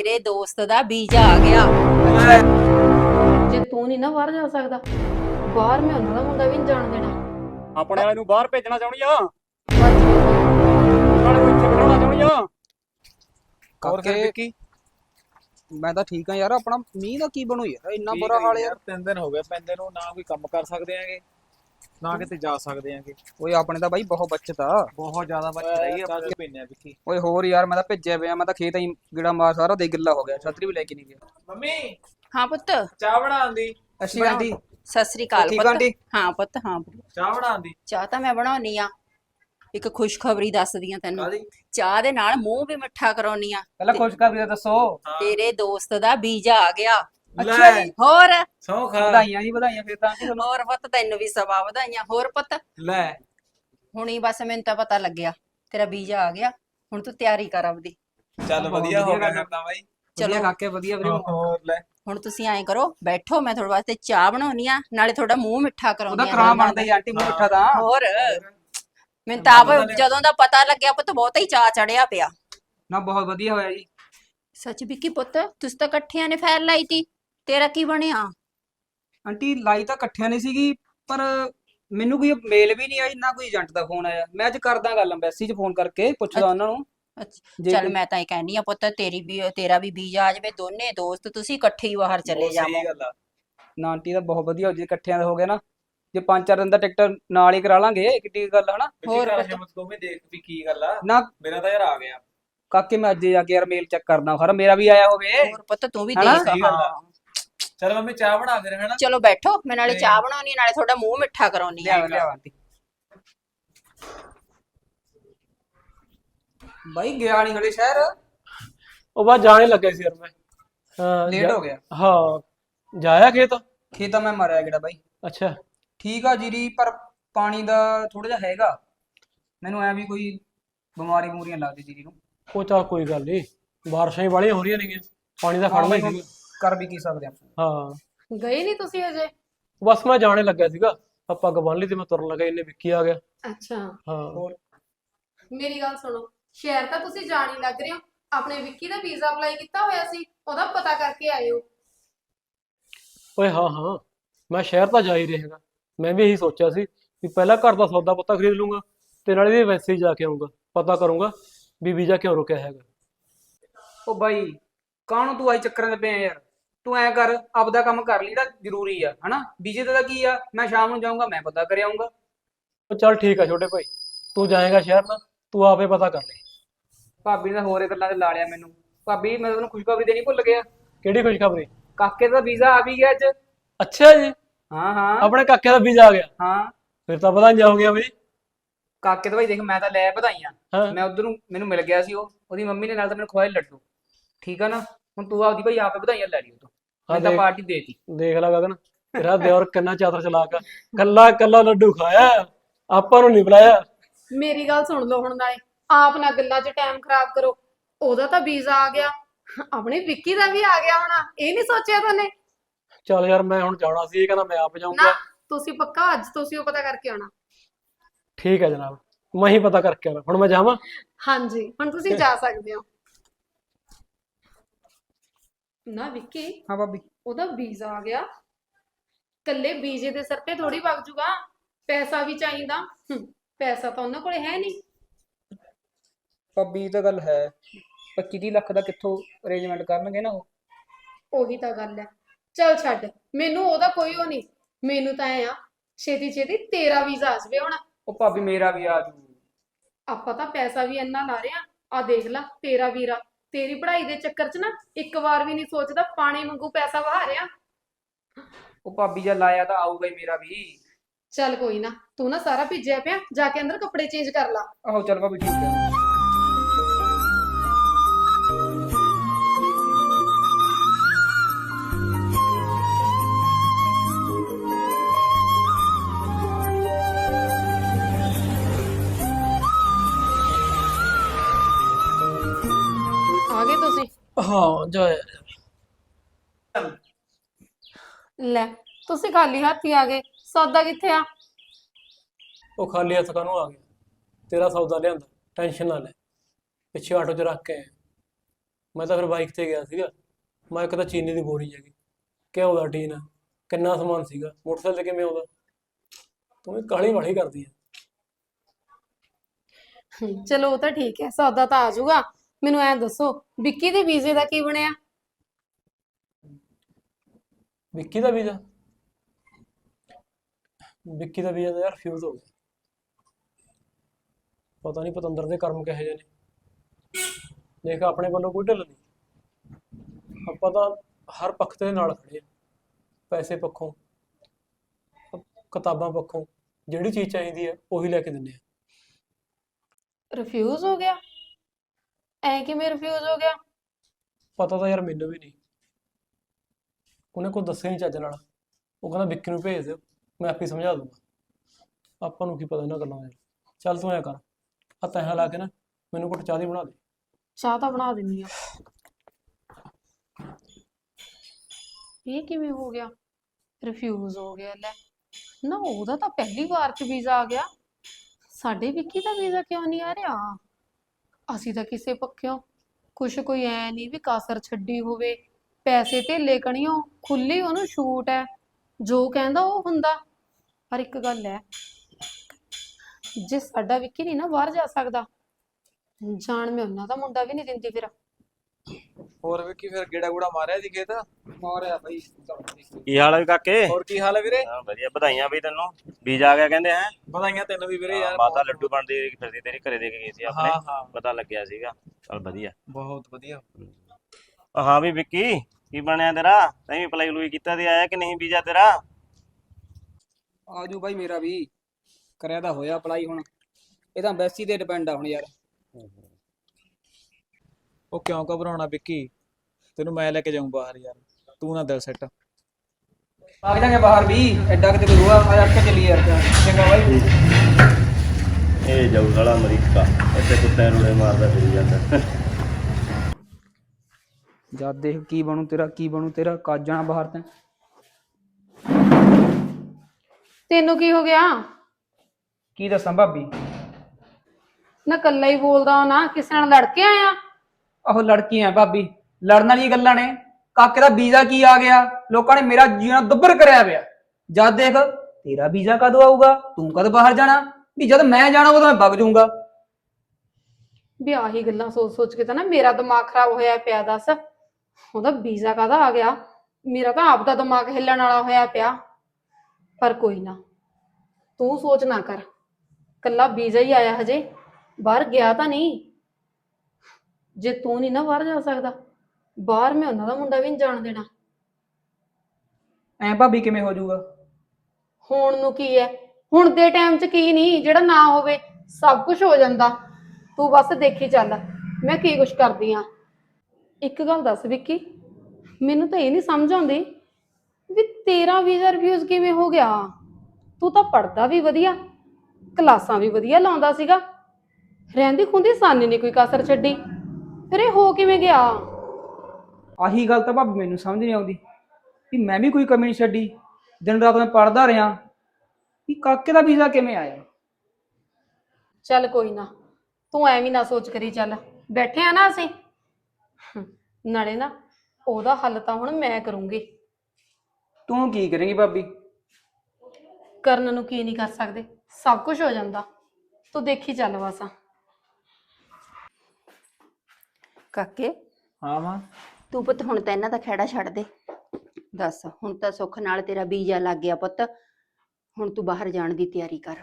ਤੇਰੇ ਦੋਸਤ ਦਾ ਵੀਜ਼ਾ ਆ ਗਿਆ। ਜੇ ਤੂੰ ਨਹੀਂ ਨਾ ਬਾਹਰ ਜਾ ਸਕਦਾ ਬਾਹਰ ਮੈਂ ਉਹਨਾਂ ਦਾ ਮੁੰਡਾ ਵੀ ਨਹੀਂ ਜਾਣ ਦੇਣਾ। ਆਪਣੇ ਵਾਲੇ ਨੂੰ ਬਾਹਰ ਭੇਜਣਾ ਚਾਹੁੰਦੀ ਆ? ਨਾਲੇ ਕੋਈ ਇੱਥੇ ਬਿਠਾਉਣਾ ਚਾਹੁੰਦੀ ਆ? ਹੋਰ ਫਿਰ ਕਾਕੇ ਵਿੱਕੀ? ਮੈਂ ਤਾਂ ਠੀਕ ਆ ਯਾਰ ਆਪਣਾ ਮੀਂਹ ਦਾ ਕੀ ਬਣੂ ਯਾਰ? ਇੰਨਾ ਬੁਰਾ ਹਾਲ ਯਾਰ ਤਿੰਨ ਦਿਨ ਹੋ ਗਏ ਪੈਂਦੇ ਨੂੰ ਨਾ ਕੋਈ ਕੰਮ ਕਰ ਸਕਦੇ ਆਂਗੇ ਨਾ ਕਿਤੇ ਜਾ ਸਕਦੇ ਆਂਗੇ। ਓਏ ਆਪਣੇ ਤਾਂ ਬਾਈ ਬਹੁਤ ਬੱਚਤ ਆ। ਬਹੁਤ ਜ਼ਿਆਦਾ ਬਚ ਰਹੀ ਆ ਕਾਜੂ ਪੀਨੇ ਵਿੱਕੀ ਓਏ ਹੋਰ ਯਾਰ ਮੈਂ ਤਾਂ ਭੇਜਿਆ ਪਿਆ ਮੈਂ ਤਾਂ ਖੇਤ ਹੀ ਗਿੜਾ ਮਾਰ ਸਾਰਾ ਦੇ ਗਿੱਲਾ ਹੋ ਗਿਆ ਛਤਰੀ ਵੀ ਲੈ ਕੇ ਨਹੀਂ ਗਿਆ। ਮੰਮੀ! ਹਾਂ ਪੁੱਤ। ਚਾਹ ਬਣਾਉਂਦੀ ਅੱਛੀ ਆਂਟੀ ਸਤਿ ਸ੍ਰੀ ਅਕਾਲ ਠੀਕ ਆਂਟੀ? ਹਾਂ ਪੁੱਤ ਹਾਂ ਪੁੱਤ। ਚਾਹ ਬਣਾਉਂਦੀ ਚਾਹ ਤਾਂ ਮੈਂ ਬਣਾਉਣੀ ਆ। ਇੱਕ ਖੁਸ਼ਖਬਰੀ ਦੱਸਦੀ ਆ ਤੈਨੂੰ। ਚਾਹ ਦੇ ਨਾਲ ਮੂੰਹ ਵੀ ਮਿੱਠਾ ਕਰਾਉਣੀ ਆ। ਪਹਿਲਾਂ ਖੁਸ਼ਖਬਰੀ ਦੱਸੋ। ਤੇਰੇ ਦੋਸਤ ਦਾ ਵੀਜ਼ਾ ਆ ਗਿਆ। ਅੱਛਾ ਜੀ ਹੋਰ? ਸੌ ਖਾ ਵਧਾਈਆਂ ਜੀ ਵਧਾਈਆਂ ਫਿਰ ਤਾਂ ਆਂਟੀ ਤੁਹਾਨੂੰ ਹੋਰ ਪੁੱਤ ਤੈਨੂੰ ਵੀ ਸਵਾ ਵਧਾਈਆਂ। ਹੋਰ ਪੁੱਤ? ਲੈ। ਹੁਣੀ ਬਸ ਮੈਨੂੰ ਤਾਂ ਪਤਾ ਲੱਗਿਆ ਤੇਰਾ ਵੀਜ਼ਾ ਆ ਗਿਆ। ਹੁਣ ਤੂੰ ਤਿਆਰੀ ਕਰ ਆਪਦੀ। ਚੱਲ ਬਹੁਤ ਵਧੀਆ ਹੋ ਵਧੀਆ ਗਿਆ ਗੱਲ ਆ। ਕਰਦਾ ਬਾਈ। ਵਧੀਆ ਚਲੋ। ਕਾਕੇ ਵਧੀਆ ਵੀਰੇ। ਹੋਰ ਲੈ। ਹੁਣ ਤੁਸੀਂ ਐਂ ਕਰੋ ਬੈਠੋ ਮੈਂ ਤੁਹਾਡੇ ਵਾਸਤੇ ਚਾਹ ਬਣਾਉਣੀ ਆ ਨਾਲੇ ਤੁਹਾਡਾ ਮੂੰਹ ਮਿੱਠਾ ਕਰਾਉਣੀ ਉਹਦਾ ਆ। ਕਰਾਂ ਨਾਲ ਨਾਲ। ਬਣਦਾ ਜੀ ਆਂਟੀ ਮੂੰਹ ਮਿੱਠਾ ਤਾਂ ਹੋਰ? ਮੈਨੂੰ ਤਾਂ ਆਪ ਜਦੋਂ ਦਾ ਪਤਾ ਲੱਗਿਆ ਪੁੱਤ ਬਹੁਤ ਹੀ ਚਾਹ ਚੜਿਆ ਪਿਆ। ਨਾ ਬਹੁਤ ਵਧੀਆ ਹੋਇਆ ਜੀ। ਸੱਚ ਵਿੱਕੀ ਪੁੱਤ ਤੁਸੀਂ ਤਾਂ ਇਕੱਠਿਆਂ ਨੇ ਫਾਈਲ ਲਾਈ ਤੀ। ਤੇਰਾ ਕੀ ਬਣਿਆ? ਆਂਟੀ ਲਾਈ ਤਾਂ ਇਕੱਠਿਆਂ ਨਹੀਂ ਸੀਗੀ ਪਰ ਮੈਨੂੰ ਕੋਈ ਮੇਲ ਵੀ ਨਹੀਂ ਆਈ ਨਾ ਕੋਈ ਏਜੰਟ ਦਾ ਫੋਨ ਆਇਆ। ਮੈਂ ਅੱਜ ਕਰਦਾ ਗੱਲ ਐਮਬੈਸੀ 'ਚ ਫੋਨ ਕਰਕੇ ਪੁੱਛਦਾ ਉਹਨਾਂ ਨੂੰ। ਅੱਛਾ। ਜੇ ਚੱਲ ਕੋਈ- ਮੈਂ ਤਾਂ ਇਹ ਕਹਿੰਦੀ ਆ ਪੁੱਤ ਤੇਰੀ ਵੀ ਤੇਰਾ ਵੀ ਵੀਜ਼ਾ ਆ ਜਾਵੇ ਦੋਨੇ ਦੋਸਤ ਤੁਸੀਂ ਇਕੱਠੇ ਹੀ ਬਾਹਰ ਚਲੇ ਬਹੁਤ ਸਹੀ ਜਾਵੋ। ਗੱਲ ਆ। ਨਾ ਆਂਟੀ ਦਾ ਬਹੁਤ ਵਧੀਆ ਹੋ ਜੇ ਇਕੱਠਿਆਂ ਦਾ ਹੋ ਗਿਆ ਨਾ। ਜੇ ਪੰਜ ਚਾਰ ਦਿਨ ਦਾ ਟਿਕਟ ਨਾਲ ਹੀ ਕਰਾ ਲਾਂਗੇ ਕਿੱਡੀ ਗੱਲ ਆ ਹਨਾ? ਹੋਰ ਹੋਰ ਪਤਾ- ਹਿੰਮਤ ਤੋਂ ਵੀ ਦੇਖ ਵੀ ਕੀ ਗੱਲ ਆ। ਨਾ। ਮੇਰਾ ਤਾਂ ਯਾਰ ਆ ਗਿਆ। ਕਾਕੇ ਮੈਂ ਅੱਜ ਜਾ ਕੇ ਯਾਰ ਮੇਲ ਚੈੱਕ ਕਰਨਾ ਖਰਾ ਮੇਰਾ ਵੀ ਆਇਆ ਹੋਵੇ। ਹੋਰ ਪੁੱਤ ਤੂੰ ਵੀ ਹਨਾ? ਦੇਖ। ਸਹੀ ਗੱਲ ਆ। ਹਾਂ ਚੱਲ ਮੰਮੀ ਚਾਹ ਬਣਾ ਦੇ ਰਹਿਣਾ ਚਲੋ ਬੈਠੋ ਮੈਂ ਨਾਲੇ ਤੇ- ਚਾਹ ਬਣਾਉਣੀ ਨਾਲੇ ਤੁਹਾਡਾ ਮੂੰਹ ਮਿੱਠਾ ਕਰਾਉਣੀ ਆ। ਲਿਆ ਲਿਆ ਆਂਟੀ। ਬਾਈ ਗਿਆ ਨਹੀਂ ਹਲੇ ਸ਼ਹਿਰ? ਉਹ ਬਸ ਜਾਣੇ ਲੱਗੇ ਸੀ ਯਾਰ ਮੈਂ। ਹਾਂ ਲੇਟ ਜਾ- ਹੋ ਗਿਆ। ਹਾਂ ਜਾਇਆ ਖੇਤ? ਖੇਤਾਂ ਮੈਂ ਮਾਰਿਆ ਕਿਹੜਾ ਬਾਈ। ਅੱਛਾ। ਠੀਕ ਆ ਜੀਰੀ ਪਰ ਪਾਣੀ ਦਾ ਥੋੜਾ ਜਿਹਾ ਹੈਗਾ। ਮੈਨੂੰ ਐ ਵੀ ਕੋਈ ਬਿਮਾਰੀ ਬਮੂਰੀਆਂ ਲੱਗਦੀ ਜੀਰੀ ਨੂੰ। ਉਹ ਚੱਲ ਕੋਈ ਗੱਲ ਨਹੀਂ ਬਾਰਿਸ਼ਾਂ ਹੀ ਵਾਲੀਆਂ ਹੋ ਰਹੀਆਂ ਨੇਗੀਆਂ। ਪਾਣੀ ਦਾ ਖੜਨਾ ਹੀ ਸੀਗਾ। ਕਰ ਵੀ ਕੀ ਸਕਦੇ ਆ ਹਾਂ। ਗਏ ਨਹੀਂ ਤੁਸੀਂ ਅਜੇ ਬਸ ਮੈਂ ਜਾਣੇ ਲੱਗਾ ਸੀਗਾ। ਆਪਾਂ ਬੰਨ ਲਈ ਤੇ ਮੈਂ ਤੁਰਨ ਲੱਗਾ ਇੰਨੇ ਵਿੱਕੀ ਆ ਗਿਆ। ਅੱਛਾ। ਹਾਂ। ਮੇਰੀ ਗੱਲ ਸੁਣੋ ਸ਼ਹਿਰ ਤਾਂ ਤੁਸੀਂ ਜਾਣ ਹੀ ਲੱਗ ਰਹੇ ਹੋ। ਆਪਣੇ ਵਿੱਕੀ ਦਾ ਵੀਜ਼ਾ ਅਪਲਾਈ ਕੀਤਾ ਹੋਇਆ ਸੀ ਉਹਦਾ ਪਤਾ ਕਰਕੇ ਆਇਓ ਓਏ ਹਾਂ ਹਾਂ। ਮੈਂ ਸ਼ਹਿਰ ਤਾਂ ਜਾ ਹੀ ਰਿਹਾ ਮੈਂ ਵੀ ਇਹੀ ਸੋਚਿਆ ਸੀ ਵੀ ਪਹਿਲਾਂ ਘਰ ਦਾ ਸੌਦਾ ਪੱਤਾ ਖਰੀਦ ਲੂੰਗਾ ਤੇ ਨਾਲੇ ਇਹਦੇ ਵੈਸੇ ਹੀ ਜਾ ਕੇ ਆਉਂਗਾ ਪਤਾ ਕਰੂੰਗਾ ਵੀ ਵੀਜ਼ਾ ਕਿਉਂ ਰੁਕਿਆ ਹੈਗਾ। ਉਹ ਬਾਈ ਕਾਹਨੂੰ ਤੂੰ ਆਈ ਚੱਕਰਾਂ ਦੇ ਪਿਆ ਯਾਰ? ਤੂੰ ਐ ਕਰ ਆਪਦਾ ਕੰਮ ਕਰ ਲਈ ਤਾਂ ਜ਼ਰੂਰੀ ਆ ਹਨਾ? ਬੀਜੇ ਦਾ ਕੀ ਆ? ਮੈਂ ਸ਼ਾਮ ਨੂੰ ਜਾਊਂਗਾ ਮੈਂ ਪਤਾ ਕਰ ਆਊਂਗਾ। ਉਹ ਚੱਲ ਠੀਕ ਆ ਛੋਟੇ ਭਾਈ ਤੂੰ ਜਾਏਗਾ ਸ਼ਹਿਰ ਨਾ ਤੂੰ ਆਪੇ ਪਤਾ ਕਰ ਲੈ ਭਾਬੀ ਨੇ ਤਾਂ ਹੋਰ ਗੱਲਾਂ ਤੇ ਲਾ ਲਿਆ ਮੈਨੂੰ। ਭਾਬੀ ਮੈਂ ਤੁਹਾਨੂੰ ਖੁਸ਼ਖਬਰੀ ਦੇਣੀ ਭੁੱਲ ਗਿਆ। ਕਿਹੜੀ ਖੁਸ਼ਖਬਰੀ? ਕਾਕੇ ਦਾ ਵੀਜ਼ਾ ਆ ਵੀ ਗਿਆ ਅੱਜ। ਅੱਛਾ ਜੀ। ਹਾਂ ਹਾਂ। ਆਪਣੇ ਕਾਕੇ ਦਾ ਵੀਜ਼ਾ ਆ ਗਿਆ। ਹਾਂ। ਫਿਰ ਤਾਂ ਪਤਾ ਨਹੀਂ ਜਾਓਗੇ ਬਈ। ਕਾਕੇ ਦਾ ਭਾਈ ਦੇਖ ਮੈਂ ਤਾਂ ਲੈ ਵਧਾਈਆਂ। ਹਾਂ। ਮੈਂ ਉਧਰ ਨੂੰ ਮੈਨੂੰ ਮਿਲ ਗਿਆ ਸੀ ਉਹ। ਉਹਦੀ ਮੰਮੀ ਨੇ ਨਾਲ ਤਾਂ ਮੈਨੂੰ ਖਵਾਏ ਲੱਡੂ। ਠੀਕ ਆ ਨਾ? ਹੁਣ ਤੂੰ ਆਪਦੀ ਭਾਈ ਆਪੇ ਵਧਾਈਆਂ ਲੈ ਲਈ ਉਹ ਤੋਂ ਹਾਂ ਮੈਂ ਤਾਂ ਦੇਖ। ਪਾਰਟੀ ਦੇਤੀ। ਦੇਖ ਲੈ ਗਗਨ ਤੇਰਾ ਦਿਓਰ ਕਿੰਨਾ ਚਾਤਰ ਚਲਾਕ ਆ। ਕੱਲਾ ਕੱਲਾ ਲੱਡੂ ਖਾਇਆ ਆਪਾਂ ਨੂੰ ਨਹੀਂ ਬੁਲਾਇਆ। ਮੇਰੀ ਗੱਲ ਸੁਣ ਲਓ ਹੁਣ ਨਾਲੇ ਆਪ ਨਾ ਗੱਲਾਂ 'ਚ ਟਾਈਮ ਖਰਾਬ ਕਰੋ। ਉਹਦਾ ਤਾਂ ਵੀਜ਼ਾ ਆ ਗਿਆ। ਆਪਣੇ ਵਿੱਕੀ ਦਾ ਵੀ ਆ ਗਿਆ ਹੋਣਾ ਇਹ ਨਹੀਂ ਸੋਚਿਆ ਤੁਹਾਨੇ ਚੱਲ ਯਾਰ ਮੈਂ ਹੁਣ ਜਾਣਾ ਸੀ ਇਹ ਕਹਿੰਦਾ ਮੈਂ ਆਪ ਨਾ ਜਾਊਂਗਾ ਤੁਸੀਂ ਪੱਕਾ ਅੱਜ ਤੁਸੀਂ ਉਹ ਪਤਾ ਕਰਕੇ ਆਉਣਾ। ਠੀਕ ਹੈ ਜਨਾਬ ਮੈਂ ਹੀ ਪਤਾ ਕਰਕੇ ਆਉਣਾ। ਹੁਣ ਮੈਂ ਜਾਵਾਂ? ਹਾਂਜੀ ਹੁਣ ਤੁਸੀਂ ਜਾ ਸਕਦੇ ਹੋ। ਨਾ ਵਿੱਕੀ? ਹਾਂ ਭਾਬੀ। ਉਹਦਾ ਵੀਜ਼ਾ ਆ ਗਿਆ। ਕੱਲੇ ਵੀਜ਼ੇ ਦੇ ਸਿਰ ਤੇ ਥੋੜੀ ਵਗ ਜੂਗਾ। ਪੈਸਾ ਵੀ ਚਾਹੀਦਾ। ਹੂੰ, ਪੈਸਾ ਤਾਂ ਉਹਨਾਂ ਕੋਲੇ ਹੈ ਨਹੀਂ। ਭਾਬੀ ਇਹ ਤਾਂ ਗੱਲ ਹੈ। 25 30 ਲੱਖ ਦਾ ਕਿੱਥੋਂ ਅਰੇਂਜਮੈਂਟ ਕਰਨਗੇ ਨਾ ਉਹ? ਉਹੀ ਤਾਂ ਗੱਲ ਹੈ। ਚਲ ਛੱਡ ਮੈਨੂੰ ਉਹਦਾ ਕੋਈ ਉਹ ਨਹੀਂ। ਮੈਨੂੰ ਤਾਂ ਐ ਆ ਛੇਤੀ ਛੇਤੀ ਤੇਰਾ ਵੀਜ਼ਾ ਆ ਜਾਵੇ ਹੁਣ। ਉਹ ਭਾਬੀ ਮੇਰਾ ਵੀ ਆ ਜੂ। ਆਪਾਂ ਤਾਂ ਪੈਸਾ ਵੀ ਇੰਨਾ ਲਾ ਰਹੇ ਆ ਆ ਦੇਖ ਲੈ ਤੇਰਾ ਵੀਰਾ। ਤੇਰੀ ਪੜ੍ਹਾਈ ਦੇ ਚੱਕਰ 'ਚ ਨਾ ਇੱਕ ਵਾਰ ਵੀ ਨਹੀਂ ਸੋਚਦਾ ਪਾਣੀ ਵਾਂਗੂ ਪੈਸਾ ਵਹਾ ਰਿਹਾ। ਉਹ ਭਾਬੀ ਜੇ ਲਾਇਆ ਤਾਂ ਆਊਗਾ ਹੀ ਮੇਰਾ ਵੀ। ਚੱਲ ਕੋਈ ਨਾ ਤੂੰ ਨਾ ਸਾਰਾ ਭਿੱਜਿਆ ਪਿਆ ਜਾ ਕੇ ਅੰਦਰ ਕੱਪੜੇ ਚੇਂਜ ਕਰ ਲਾ। ਆਹੋ ਚੱਲ ਭਾਬੀ ਠੀਕ ਹੈ ਹਾਂ ਜਾ ਲੈ ਤੁਸੀਂ ਖਾਲੀ ਹੱਥ ਹੀ ਆ ਗਏ। ਸੌਦਾ ਕਿੱਥੇ ਆ? ਉਹ ਖਾਲੀ ਹੱਥ ਕਾਹਨੂੰ ਆ ਗਿਆ? ਤੇਰਾ ਸੌਦਾ ਲਿਆਂਦਾ ਟੈਨਸ਼ਨ ਨਾ ਲੈ। ਪਿੱਛੇ ਆਟੋ 'ਚ ਰੱਖ ਕੇ ਆਇਆ। ਮੈਂ ਤਾਂ ਫਿਰ ਬਾਈਕ ਤੇ ਗਿਆ ਸੀਗਾ। ਮੈਂ ਇੱਕ ਤਾਂ ਚੀਨੀ ਦੀ ਬੋਰੀ ਹੈਗੀ। ਘਿਓ ਦਾ ਟੀਨ ਕਿੰਨਾ ਸਮਾਨ ਸੀਗਾ? ਮੋਟਰਸਾਈਕਲ ਤੇ ਕਿਵੇਂ ਆਉਂਦਾ? ਤੂੰ ਵੀ ਕਾਹਲੀ ਵਾਲੀ ਕਰਦੀ ਹੈ ਹਮ, ਚਲੋ ਉਹ ਤਾਂ ਠੀਕ ਹੈ ਸੌਦਾ ਤਾਂ ਆ ਜਾਊਗਾ। ਮੈਨੂੰ ਐਂ ਦੱਸੋ ਵਿੱਕੀ ਦੇ ਵੀਜ਼ੇ ਦਾ ਕੀ ਬਣਿਆ? ਵਿੱਕੀ ਦਾ ਵੀਜ਼ਾ? ਵਿੱਕੀ ਦਾ ਵੀਜ਼ਾ ਤਾਂ ਯਾਰ ਫਿਊਜ਼ ਹੋ ਗਿਆ। ਪਤਾ ਨਹੀਂ ਪਤੰਦਰ ਦੇ ਕਰਮ ਕਿਹੋ ਨੇ। ਦੇਖ ਆਪਣੇ ਵੱਲੋਂ ਕੋਈ ਢਿੱਲ ਨਹੀਂ। ਆਪਾਂ ਤਾਂ ਹਰ ਪੱਖ ਤੇ ਨਾਲ ਖੜੇ ਆ। ਪੈਸੇ ਪੱਖੋਂ ਕਿਤਾਬਾਂ ਪੱਖੋਂ ਜਿਹੜੀ ਚੀਜ਼ ਚਾਹੀਦੀ ਹੈ ਉਹੀ ਲੈ ਕੇ ਦਿੰਦੇ ਆ। ਰਿਫਿਊਜ਼ ਹੋ ਗਿਆ? ਐ ਕਿਵੇਂ ਰਿਫਿਊਜ਼ ਹੋ ਗਿਆ? ਪਤਾ ਤਾਂ ਯਾਰ ਮੈਨੂੰ ਵੀ ਨਹੀਂ। ਉਹਨੇ ਕੋਈ ਦੱਸਿਆ ਨਹੀਂ ਚੱਜ ਨਾਲ। ਉਹ ਕਹਿੰਦਾ ਵਿੱਕੀ ਨੂੰ ਭੇਜ ਦਿਓ। ਮੈਂ ਆਪੇ ਸਮਝਾ ਦੂੰਗਾ। ਆਪਾਂ ਨੂੰ ਕੀ ਪਤਾ ਇਹਨਾਂ ਗੱਲਾਂ ਦਾ ਯਾਰ ਚੱਲ ਤੂੰ ਐ ਕਰ। ਆ ਤੈਹਾਂ ਲਾ ਕੇ ਨਾ ਮੈਨੂੰ ਘੁੱਟ ਚਾਹ ਦੀ ਬਣਾ ਦੇ। ਚਾਹ ਤਾਂ ਬਣਾ ਦਿੰਨੀ ਆ। ਇਹ ਕਿਵੇਂ ਹੋ ਗਿਆ? ਰਿਫਿਊਜ਼ ਹੋ ਗਿਆ ਲੈ। ਨਾ ਉਹਦਾ ਤਾਂ ਪਹਿਲੀ ਵਾਰ ਚ ਵੀਜ਼ਾ ਆ ਗਿਆ। ਸਾਡੇ ਵਿੱਕੀ ਦਾ ਵੀਜ਼ਾ ਕਿਉਂ ਨਹੀਂ ਆ ਰਿਹਾ? ਅਸੀਂ ਤਾਂ ਕਿਸੇ ਪੱਖਿਓਂ ਕੁਛ ਕੋਈ ਐ ਨਹੀਂ ਵੀ ਕਾਸਰ ਛੱਡੀ ਹੋਵੇ। ਪੈਸੇ ਧੇਲੇ ਕਣੀਓ ਖੁੱਲੀ ਉਹਨੂੰ ਛੂਟ ਹੈ ਜੋ ਕਹਿੰਦਾ ਉਹ ਹੁੰਦਾ। ਪਰ ਇੱਕ ਗੱਲ ਹੈ ਜੇ ਸਾਡਾ ਵਿੱਕੀ ਨਹੀਂ ਨਾ ਬਾਹਰ ਜਾ ਸਕਦਾ, ਜਾਣ ਮੈਂ ਉਹਨਾਂ ਦਾ ਮੁੰਡਾ ਵੀ ਨਹੀਂ ਦਿੰਦੀ ਫਿਰ। ਹੋਰ ਵੀ ਕੀ ਫਿਰ ਗੇੜਾ ਗੂੜਾ ਮਾਰਿਆ ਜੀ ਖੇਤ? ਮਾਰਿਆ ਬਾਈ। ਕੀ ਹਾਲ ਹੈ ਕਾਕੇ? ਹੋਰ ਕੀ ਹਾਲ ਹੈ ਵੀਰੇ? ਹਾਂ ਵਧੀਆ ਵਧਾਈਆਂ ਵੀ ਤੈਨੂੰ। ਵੀਜ਼ਾ ਆ ਗਿਆ ਕਹਿੰਦੇ ਹੈ? ਵਧਾਈਆਂ ਤੈਨੂੰ ਵੀ ਵੀਰੇ ਯਾਰ ਮਾਤਾ ਲੱਡੂ ਬਣਦੀ ਫਿਰਦੀ ਤੇਰੀ ਘਰੇ ਦੇ ਕੇ ਗਈ ਸੀ ਆਪਣੇ। ਪਤਾ ਲੱਗਿਆ ਸੀਗਾ। ਚਲ ਵਧੀਆ। ਬਹੁਤ ਵਧੀਆ। ਹਾਂ ਵੀ ਵਿੱਕੀ ਕੀ ਬਣਿਆ ਤੇਰਾ? ਤੈਂ ਵੀ ਅਪਲਾਈ ਲੂਈ ਕੀਤਾ ਤੇ ਆਇਆ ਕਿ ਨਹੀਂ ਵੀਜ਼ਾ ਤੇਰਾ? ਆਜੂ ਬਾਈ ਮੇਰਾ ਵੀ। ਕਰਿਆ ਤਾਂ ਹੋਇਆ ਅਪਲਾਈ ਹੁਣ। ਇਹ ਤਾਂ ਐਮਬੈਸੀ ਤੇ ਡਿਪੈਂਡ ਆ ਹੁਣ ਯਾਰ। ਉਹ ਕਿਉਂ ਘਬਰਾਉਣਾ ਵਿੱਕੀ? ਤੈਨੂੰ ਮੈਂ ਲੈ ਕੇ ਜਾਊਂ ਬਾਹਰ ਯਾਰ। ਤੂੰ ਨਾ ਦਿਲ ਸੈੱਟ। ਆ ਜਾਾਂਗੇ ਬਾਹਰ ਵੀ। ਐਡਾ ਕਿਤੇ ਕੋਈ ਰੋਆ ਆ ਕੇ ਚੱਲੀ ਯਾਰ ਚੰਗਾ ਬਾਈ। ਇਹ ਜਾਊ ਸਾਲਾ ਅਮਰੀਕਾ। ਇੱਥੇ ਕੁੱਤੇ ਰੋੜੇ ਮਾਰਦਾ ਫਿਰੀ ਜਾਂਦਾ। ਜਦ ਦੇਖ ਕੀ ਬਣੂ ਤੇਰਾ ਕੀ ਬਣੂ ਤੇਰਾ। ਕੱਜ ਜਾਣਾ ਬਾਹਰ ਤੇ। ਤੈਨੂੰ ਕੀ ਹੋ ਗਿਆ? ਕੀ ਦੱਸਾਂ ਭਾਬੀ? ਨਾ ਕੱਲਾ ਹੀ ਬੋਲਦਾ ਨਾ ਕਿਸੇ ਨਾਲ ਲੜ ਕੇ ਆਇਆ। ਆਹੋ ਲੜਕੀਆਂ ਭਾਬੀ, ਲੜਨ ਵਾਲੀਆਂ ਗੱਲਾਂ ਨੇ। ਕਾਕੇ ਦਾ ਵੀਜ਼ਾ ਕੀ ਆ ਗਿਆ? ਲੋਕਾਂ ਨੇ ਮੇਰਾ ਜੀਣਾ ਦੁੱਬਰ ਕਰਿਆ ਪਿਆ। ਜਦ ਦੇਖ, ਤੇਰਾ ਵੀਜ਼ਾ ਕਦੋਂ ਆਊਗਾ? ਤੂੰ ਕਦ ਬਾਹਰ ਜਾਣਾ? ਵੀ ਜਦ ਮੈਂ ਜਾਣਾ ਉਦੋਂ ਮੈਂ ਵਗ ਜਾਊਂਗਾ। ਵੀ ਆਹੀ ਗੱਲਾਂ ਸੋਚ ਸੋਚ ਕੇ ਤਾਂ ਨਾ ਮੇਰਾ ਦਿਮਾਗ ਖਰਾਬ ਹੋਇਆ ਪਿਆ, ਦੱਸ। ਉਹਦਾ ਵੀਜ਼ਾ ਕਾਹਦਾ ਆ ਗਿਆ? ਮੇਰਾ ਤਾਂ ਆਪ ਦਾ ਦਿਮਾਗ ਹਿੱਲਣ ਵਾਲਾ ਹੋਇਆ ਪਿਆ। ਪਰ ਕੋਈ ਨਾ, ਤੂੰ ਸੋਚ ਨਾ ਕਰ। ਕੱਲਾ ਵੀਜ਼ਾ ਹੀ ਆਇਆ ਹਜੇ। ਬਾਹਰ ਗਿਆ ਤਾਂ ਨਹੀਂ। ਜੇ ਤੂੰ ਨਹੀਂ ਨਾ ਬਾਹਰ ਜਾ ਸਕਦਾ ਬਾਹਰ ਮੈਂ ਉਹਨਾਂ ਦਾ ਮੁੰਡਾ ਵੀ ਨਹੀਂ ਜਾਣ ਦੇਣਾ। ਐ ਭਾਬੀ ਕਿਵੇਂ ਹੋ ਜਾਊਗਾ? ਹੁਣ ਨੂੰ ਕੀ ਹੈ ਹੁਣ ਦੇ ਟਾਈਮ 'ਚ ਕੀ ਨਹੀਂ ਜਿਹੜਾ ਨਾ ਹੋਵੇ ਸਭ ਕੁਝ ਹੋ ਜਾਂਦਾ। ਤੂੰ ਬਸ ਦੇਖੀ ਚੱਲ ਮੈਂ ਕੀ ਕੁਝ ਕਰਦੀ ਆ। ਇੱਕ ਗੱਲ ਦੱਸ ਵਿੱਕੀ ਮੈਨੂੰ ਤਾਂ ਇਹ ਨਹੀਂ ਸਮਝ ਆਉਂਦੀ ਵੀ ਤੇਰਾ ਵੀਜ਼ਾ ਰਿਫਿਊਜ਼ ਕਿਵੇਂ ਹੋ ਗਿਆ। ਤੂੰ ਤਾਂ ਪੜਦਾ ਵੀ ਵਧੀਆ ਕਲਾਸਾਂ ਵੀ ਵਧੀਆ ਲਾਉਂਦਾ ਸੀਗਾ। ਰਹਿੰਦੀ ਖੁੰਦੀ ਸਾਨੀ ਨਹੀਂ ਕੋਈ ਕਸਰ ਛੱਡੀ। ਫਿਰ ਇਹ ਹੋ ਕਿਵੇਂ ਗਿਆ? ਆਹੀ ਗੱਲ ਤਾਂ ਭਾਬੀ ਮੈਨੂੰ ਸਮਝ ਨਹੀਂ ਆਉਂਦੀ ਵੀ ਮੈਂ ਵੀ ਕੋਈ ਕਮੀ ਨਹੀਂ ਛੱਡੀ ਦਿਨ ਰਾਤ ਮੈਂ ਪੜਦਾ ਰਿਹਾ। ਕਿ ਕਾਕੇ ਦਾ ਵੀਜ਼ਾ ਕਿਵੇਂ ਆਇਆ? ਚੱਲ ਕੋਈ ਨਾ ਤੂੰ ਐਵੇਂ ਨਾ ਸੋਚ ਕਰੀ ਚੱਲ ਬੈਠੇ ਆ ਨਾ ਅਸੀਂ। ਨਾਲੇ ਨਾ ਉਹਦਾ ਹੱਲ ਤਾਂ ਹੁਣ ਮੈਂ ਕਰੂੰਗੀ। ਤੂੰ ਕੀ ਕਰੇਂਗੀ ਭਾਬੀ? ਕਰਨ ਨੂੰ ਕੀ ਨਹੀਂ ਕਰ ਸਕਦੇ ਸਭ ਕੁਝ ਹੋ ਜਾਂਦਾ। ਤੂੰ ਦੇਖੀ ਚੱਲ ਬਸ। ਕਾਕੇ। ਹਾਂ ਮਾਂ। ਤੂੰ ਪੁੱਤ ਹੁਣ ਤਾਂ ਇਹਨਾਂ ਦਾ ਖਹਿੜਾ ਛੱਡ ਦੇ। ਦੱਸ ਹੁਣ ਤਾਂ ਸੁੱਖ ਨਾਲ ਤੇਰਾ ਵੀਜ਼ਾ ਲੱਗ ਗਿਆ ਪੁੱਤ। ਹੁਣ ਤੂੰ ਬਾਹਰ ਜਾਣ ਦੀ ਤਿਆਰੀ ਕਰ।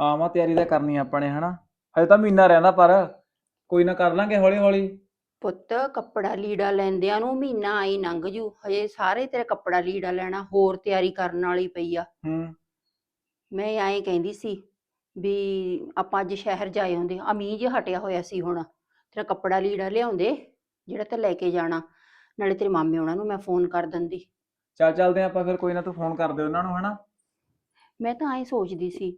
ਹਾਂ ਮਾਂ ਤਿਆਰੀ ਤਾਂ ਕਰਨੀ ਆ ਆਪਾਂ ਨੇ ਹਨਾ? ਹਜੇ ਤਾਂ ਮਹੀਨਾ ਰਹਿੰਦਾ ਪਰ ਕੋਈ ਨਾ ਕਰ ਲਾਂਗੇ ਹੌਲੀ ਹੌਲੀ ਪੁੱਤ ਕੱਪੜਾ ਲੀੜਾ ਲੈਂਦਿਆਂ ਨੂੰ ਮਹੀਨਾ ਆਈ ਲੰਘ ਜੂ। ਹਜੇ ਸਾਰੇ ਤੇਰਾ ਕੱਪੜਾ ਲੀੜਾ ਲੈਣਾ ਹੋਰ ਤਿਆਰੀ ਕਰਨ ਵਾਲੀ ਪਈ ਆ। ਹੂੰ। ਮੈਂ ਐਂ ਕਹਿੰਦੀ ਸੀ ਵੀ ਆਪਾਂ ਅੱਜ ਸ਼ਹਿਰ ਜਾਏ ਹੁੰਦੇ ਆ ਮੀਂਹ ਜਿਹਾ ਹਟਿਆ ਹੋਇਆ ਸੀ ਹੁਣ। ਤੇਰਾ ਕੱਪੜਾ ਲੀੜਾ ਲਿਆਉਂਦੇ ਜਿਹੜਾ ਤੇ ਲੈ ਕੇ ਜਾਣਾ। ਨਾਲੇ ਤੇਰੇ ਮਾਮੇ ਉਹਨਾਂ ਨੂੰ ਮੈਂ ਫੋਨ ਕਰ ਦਿੰਦੀ। ਚੱਲ ਚੱਲਦੇ ਆਪਾਂ ਫਿਰ ਕੋਈ ਨਾ ਤੂੰ ਫੋਨ ਕਰ ਦੇ ਉਹਨਾਂ ਨੂੰ ਹਨਾ? ਮੈਂ ਤਾਂ ਐਂ ਸੋਚਦੀ ਸੀ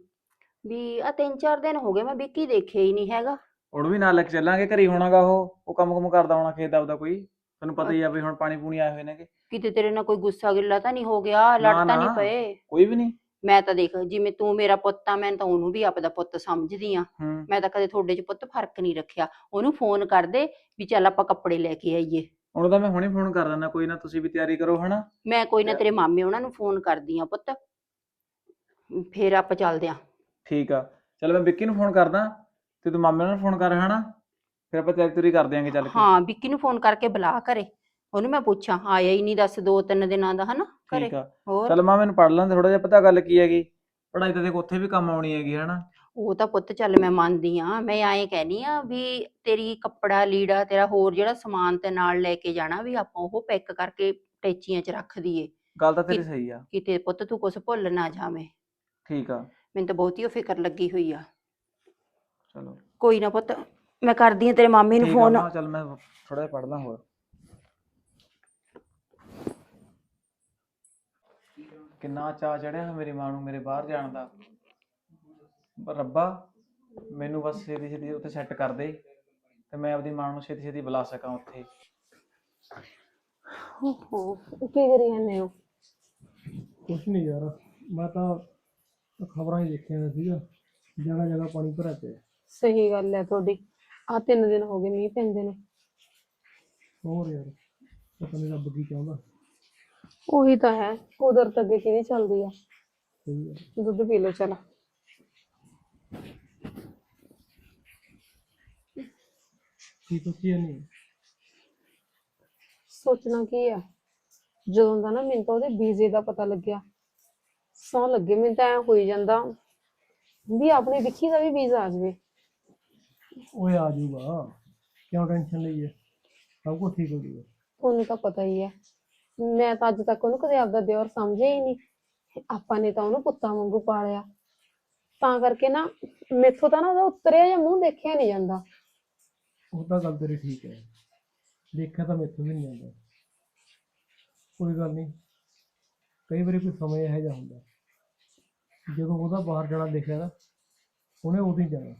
ਵੀ ਆ ਤਿੰਨ ਚਾਰ ਦਿਨ ਹੋ ਗਏ ਮੈਂ ਵਿੱਕੀ ਦੇਖਿਆ ਹੀ ਨਹੀਂ ਹੈਗਾ। ਉਹਨੂੰ ਵੀ ਨਾਲ ਲੈ ਕੇ ਚੱਲਾਂਗੇ ਘਰੇ ਹੋਣਾਗਾ ਉਹ ਉਹ ਕੰਮ ਕੁਮ ਕਰਦਾ ਹੋਣਾ ਖੇਤ ਆਪਦਾ ਕੋਈ। ਤੈਨੂੰ ਪਤਾ ਹੀ ਆ ਵੀ ਹੁਣ ਪਾਣੀ ਪੂਣੀ ਆਏ ਹੋਏ ਨੇਗੇ। ਕਿਤੇ ਤੇਰੇ ਨਾਲ ਕੋਈ ਗੁੱਸਾ ਗਿੱਲਾ ਤਾਂ ਨਹੀਂ ਹੋ ਗਿਆ ਲੜ ਨਾ, ਤਾਂ ਨਹੀਂ ਨਾ। ਪਏ। ਕੋਈ ਵੀ ਨਹੀਂ। ਮੈਂ ਤਾਂ ਦੇਖ ਜਿਵੇਂ ਤੂੰ ਮੇਰਾ ਪੁੱਤ ਆ ਮੈਂ ਤਾਂ ਉਹਨੂੰ ਵੀ ਆਪਦਾ ਪੁੱਤ ਸਮਝਦੀ ਆ। ਹੂੰ। ਮੈਂ ਤਾਂ ਕਦੇ ਤੁਹਾਡੇ 'ਚ ਪੁੱਤ ਫ਼ਰਕ ਨਹੀਂ ਰੱਖਿਆ। ਉਹਨੂੰ ਫੋਨ ਕਰ ਦੇ ਵੀ ਚੱਲ ਆਪਾਂ ਕੱਪੜੇ ਲੈ ਕੇ ਆਈਏ। ਉਹਨੂੰ ਤਾਂ ਮੈਂ ਹੁਣੇ ਫੋਨ ਕਰ ਦਿੰਦਾ ਕੋਈ ਨਾ ਤੁਸੀਂ ਵੀ ਤਿਆਰੀ ਕਰੋ ਹਨਾ? ਮੈਂ ਕੋਈ ਨਾ ਤੇਰੇ ਮਾਮੇ ਉਹਨਾਂ ਨੂੰ ਫੋਨ ਕਰਦੀ ਆ ਪੁੱਤ। ਫੇਰ ਆਪਾਂ ਚੱਲਦੇ ਆ। ਠੀਕ ਆ। ਚਲ ਮੈਂ ਵਿੱਕੀ ਨੂੰ ਫੋਨ ਕਰਦਾ ਤੇ ਤੂੰ ਮਾਮੇ ਨੂੰ ਫੋਨ ਕਰ ਹਨਾ? ਫਿਰ ਆਪਾਂ ਤਿਆਰੀ ਤੁਰੀ ਕਰ ਦਿਆਂਗੇ ਚੱਲ ਕੇ। ਹਾਂ ਵਿੱਕੀ ਨੂੰ ਫੋਨ ਕਰਕੇ ਬੁਲਾ ਘਰੇ ਉਹਨੂੰ ਮੈਂ ਪੁੱਛਾਂ ਆਇਆ ਹੀ ਨਹੀਂ ਦੱਸ ਦੋ ਤਿੰਨ ਦਿਨਾਂ ਦਾ ਹਨਾ? ਘਰੇ। ਠੀਕ ਆ। ਹੋਰ? ਚੱਲ ਮਾਂ ਮੈਨੂੰ ਪੜ ਲੈਂਦੇ ਥੋੜਾ ਜਿਹਾ ਪਤਾ ਗੱਲ ਕੀ ਹੈਗੀ। ਪੜਾਈ ਤਾਂ ਦੇਖ ਉੱਥੇ ਵੀ ਕੰਮ ਆਉਣੀ ਹੈਗੀ ਹਨਾ? ਉਹ ਤਾਂ ਪੁੱਤ ਚੱਲ ਮੈਂ ਮੰਨਦੀ ਆ ਮੈਂ ਐਂ ਕਹਿਨੀ ਆ ਵੀ ਤੇਰੀ ਕੱਪੜਾ ਲੀੜਾ ਤੇਰਾ ਹੋਰ ਜਿਹੜਾ ਸਮਾਨ ਤੇ ਨਾਲ ਲੈ ਕੇ ਜਾਣਾ ਵੀ ਆਪਾਂ ਉਹ ਪੈਕ ਕਰਕੇ ਟੈਚੀਆਂ 'ਚ ਰੱਖ ਦਈਏ। ਗੱਲ ਤਾਂ ਤੇਰੀ ਕਿ- ਸਹੀ ਆ। ਕਿਤੇ ਪੁੱਤ ਤੂੰ ਕੁਝ ਭੁੱਲ ਨਾ ਜਾਵੇਂ। ਠੀਕ ਆ। ਮੈਨੂੰ ਤਾਂ ਬਹੁਤੀ ਉਹ ਫਿਕਰ ਲੱਗੀ ਹੋਈ ਆ। ਚਲੋ। ਕੋਈ ਨਾ ਪੁੱਤ ਮੈਂ ਕਰਦੀ ਆ ਤੇਰੇ ਮਾਮੇ ਨੂੰ ਠੀਕ ਆ ਫੋਨ ਮਾਂ ਚੱਲ ਮੈਂ ਥੋੜਾ ਜਿਹਾ ਪੜਦਾ ਹੋਰ। ਕਿੰਨਾ ਚਾਅ ਚੜਿਆ ਮੇਰੀ ਮਾਂ ਨੂੰ ਮੇਰੇ ਬਾਹਰ ਜਾਣ ਦਾ। ਪਰ ਰੱਬਾ ਮੈਨੂੰ ਬਸ ਛੇਤੀ ਛੇਤੀ ਉੱਥੇ ਸੈੱਟ ਕਰ ਦੇ ਤੇ ਮੈਂ ਆਪਦੀ ਮਾਂ ਨੂੰ ਛੇਤੀ ਛੇਤੀ ਬੁਲਾ ਸਕਾਂ ਉੱਥੇ। ਓਹੋ ਕੀ ਕਰੀ ਜਾਂਦੇ ਹੋ। ਕੁਛ ਨਹੀਂ ਯਾਰ ਮੈਂ ਤਾਂ ਖਬਰਾਂ ਹੀ ਦੇਖੀਆਂ ਸੀਗਾ ਜਗ੍ਹਾ ਜਗ੍ਹਾ ਪਾਣੀ ਭਰਿਆ ਪਿਆ। ਸਹੀ ਗੱਲ ਹੈ ਤੁਹਾਡੀ ਆ ਤਿੰਨ ਦਿਨ ਹੋ ਗਏ ਮੀਂਹ ਪੈਂਦੇ ਨੇ। ਹੋਰ ਯਾਰ ਪਤਾ ਨਹੀਂ ਰੱਬ ਕੀ ਚਾਹੁੰਦਾ। ਉਹੀ ਤਾਂ ਹੈ ਕੁਦਰਤ ਅੱਗੇ ਕਿਹਦੀ ਚੱਲਦੀ ਆ। ਸਹੀ ਹੈ ਦੁੱਧ ਪੀ ਲਓ ਚਲ। ਕੀ ਸੋਚੀ ਨਹੀਂ? ਸੋਚਣਾ ਕੀ ਆ? ਜਦੋਂ ਦਾ ਨਾ ਮੈਨੂੰ ਤਾਂ ਉਹਦੇ ਵੀਜ਼ੇ ਦਾ ਪਤਾ ਲੱਗਿਆ। ਸੌ ਲੱਗੇ ਮੈਨੂੰ ਤਾਂ ਐ ਹੋਈ ਜਾਂਦਾ ਵੀ ਆਪਣੇ ਵਿੱਕੀ ਦਾ ਵੀ ਵੀਜ਼ਾ ਆ ਜਾਵੇ। ਓਏ ਆ ਜਾਊਗਾ ਕਿਉਂ ਟੈਨਸ਼ਨ ਲਈ ਹੈ ਸਭ ਕੁਝ ਠੀਕ ਹੋ ਜਾਊਗਾ ਤੁਹਾਨੂੰ ਤਾਂ ਪਤਾ ਹੀ ਹੈ ਮੈਂ ਤਾਂ ਅੱਜ ਤੱਕ ਉਹਨੂੰ ਕਦੇ ਆਪਦਾ ਦਿਓਰ ਸਮਝਿਆ ਹੀ ਨਹੀਂ। ਆਪਾਂ ਨੇ ਤਾਂ ਉਹਨੂੰ ਪੁੱਤਾਂ ਵਾਂਗੂ ਪਾਲਿਆ। ਤਾਂ ਕਰਕੇ ਨਾ ਮੇਥੋਂ ਤਾਂ ਨਾ ਉਹਦਾ ਉਤਰਿਆ ਜਾਂ ਮੂੰਹ ਦੇਖਿਆ ਨਹੀਂ ਜਾਂਦਾ। ਉਹ ਤਾਂ ਗੱਲ ਤੇਰੀ ਠੀਕ ਹੈ। ਦੇਖਿਆ ਤਾਂ ਮੈਥੋਂ ਵੀ ਨਹੀਂ ਆਉਂਦਾ ਕੋਈ ਗੱਲ ਨਹੀਂ। ਕਈ ਵਾਰੀ ਕੋਈ ਸਮੇਂ ਇਹੋ ਜਿਹਾ ਹੁੰਦਾ। ਜਦੋਂ ਉਹਦਾ ਬਾਹਰ ਜਾਣਾ ਦੇਖਿਆ ਨਾ ਉਹਨੇ ਉਦੋਂ ਹੀ ਜਾਣਾ।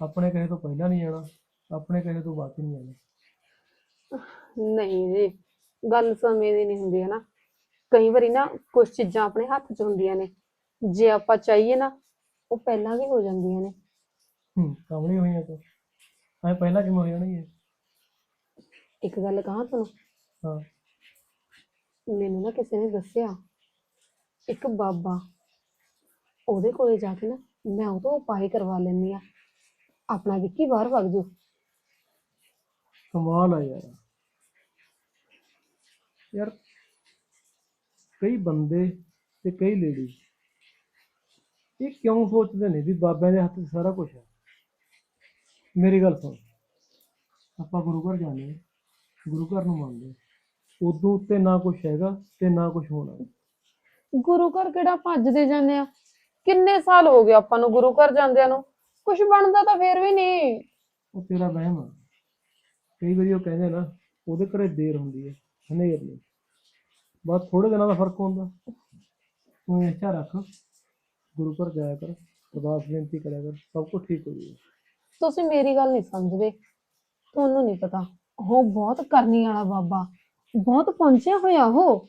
ਆਪਣੇ ਕਹੇ ਤੋਂ ਪਹਿਲਾਂ ਨਹੀਂ ਜਾਣਾ ਆਪਣੇ ਕਹੇ ਤੋਂ ਬਾਅਦ ਨਹੀਂ ਜਾਣਾ। ਨਹੀਂ ਜੀ। ਗੱਲ ਸਮੇਂ ਦੀ ਨਹੀਂ ਹੁੰਦੀ ਹੈ ਨਾ ਕਈ ਵਾਰੀ ਨਾ ਕੁਝ ਚੀਜ਼ਾਂ ਆਪਣੇ ਹੱਥ 'ਚ ਹੁੰਦੀਆਂ ਨੇ। ਜੇ ਆਪਾਂ ਚਾਹੀਏ ਨਾ ਉਹ ਪਹਿਲਾਂ ਵੀ ਹੋ ਜਾਂਦੀਆਂ ਨੇ। ਹੂੰ ਕਾਮਣੀ ਹੋਈਆਂ ਤਾਂ। ਐ ਪਹਿਲਾਂ ਕਿਵੇਂ ਹੋ ਜਾਣੀ ਹੈ ਇੱਕ ਗੱਲ ਕਹਾਂ ਤੁਹਾਨੂੰ? ਹਾਂ। ਮੈਨੂੰ ਨਾ ਕਿਸੇ ਨੇ ਦੱਸਿਆ ਇੱਕ ਬਾਬਾ ਉਹਦੇ ਕੋਲੇ ਜਾ ਕੇ ਨਾ ਮੈਂ ਉਹ ਤੋਂ ਉਪਾਏ ਕਰਵਾ ਲੈਂਦੀ ਆ ਆਪਣਾ ਵਿੱਕੀ ਬਾਹਰ ਵਗ ਜੂ ਕਮਾਲ ਆ ਯਾਰ। ਯਾਰ ਕਈ ਬੰਦੇ ਤੇ ਕਈ ਲੇਡੀ ਇਹ ਕਿਉਂ ਸੋਚਦੇ ਨੇ ਵੀ ਬਾਬਿਆਂ ਦੇ ਹੱਥ 'ਚ ਸਾਰਾ ਕੁਝ ਹੈ? ਮੇਰੀ ਗੱਲ ਸੁਣ। ਆਪਾਂ ਗੁਰੂ ਘਰ ਜਾਂਦੇ ਹਾਂ ਗੁਰੂ ਘਰ ਨੂੰ ਮੰਨਦੇ ਹਾਂ। ਉਦੋਂ ਉੱਤੇ ਨਾ ਕੁਝ ਹੈਗਾ ਤੇ ਨਾ ਕੁਝ ਹੋਣਾ। ਗੁਰੂ ਘਰ ਕਿਹੜਾ ਭੱਜਦੇ ਜਾਂਦੇ ਆ? ਕਿੰਨੇ ਸਾਲ ਹੋ ਗਏ ਆਪਾਂ ਨੂੰ ਗੁਰੂ ਘਰ ਜਾਂਦਿਆਂ ਨੂੰ? ਕੁਝ ਬਣਦਾ ਤਾਂ ਫੇਰ ਵੀ ਨਹੀਂ। ਉਹ ਤੇਰਾ ਵਹਿਮ ਆ। ਕਈ ਵਾਰੀ ਉਹ ਕਹਿੰਦੇ ਨਾ ਉਹਦੇ ਘਰੇ ਦੇਰ ਹੁੰਦੀ ਹੈ। ਹਨੇਰ ਨਹੀਂ। ਬਸ ਥੋੜੇ ਦਿਨਾਂ ਦਾ ਫ਼ਰਕ ਹੁੰਦਾ। ਤੂੰ ਇੱਛਾ ਰੱਖ। ਗੁਰੂ ਘਰ ਜਾਇਆ ਕਰ। ਅਰਦਾਸ ਬੇਨਤੀ ਕਰਿਆ ਕਰ। ਸਭ ਕੁਝ ਠੀਕ ਹੋ ਜਾਊਗਾ ਤੁਸੀਂ ਮੇਰੀ ਗੱਲ ਨਹੀਂ ਸਮਝਦੇ। ਤੁਹਾਨੂੰ ਨਹੀਂ ਪਤਾ। ਉਹ ਬਹੁਤ ਕਰਨੀ ਵਾਲਾ ਬਾਬਾ। ਬਹੁਤ ਪਹੁੰਚਿਆ ਹੋਇਆ ਉਹ।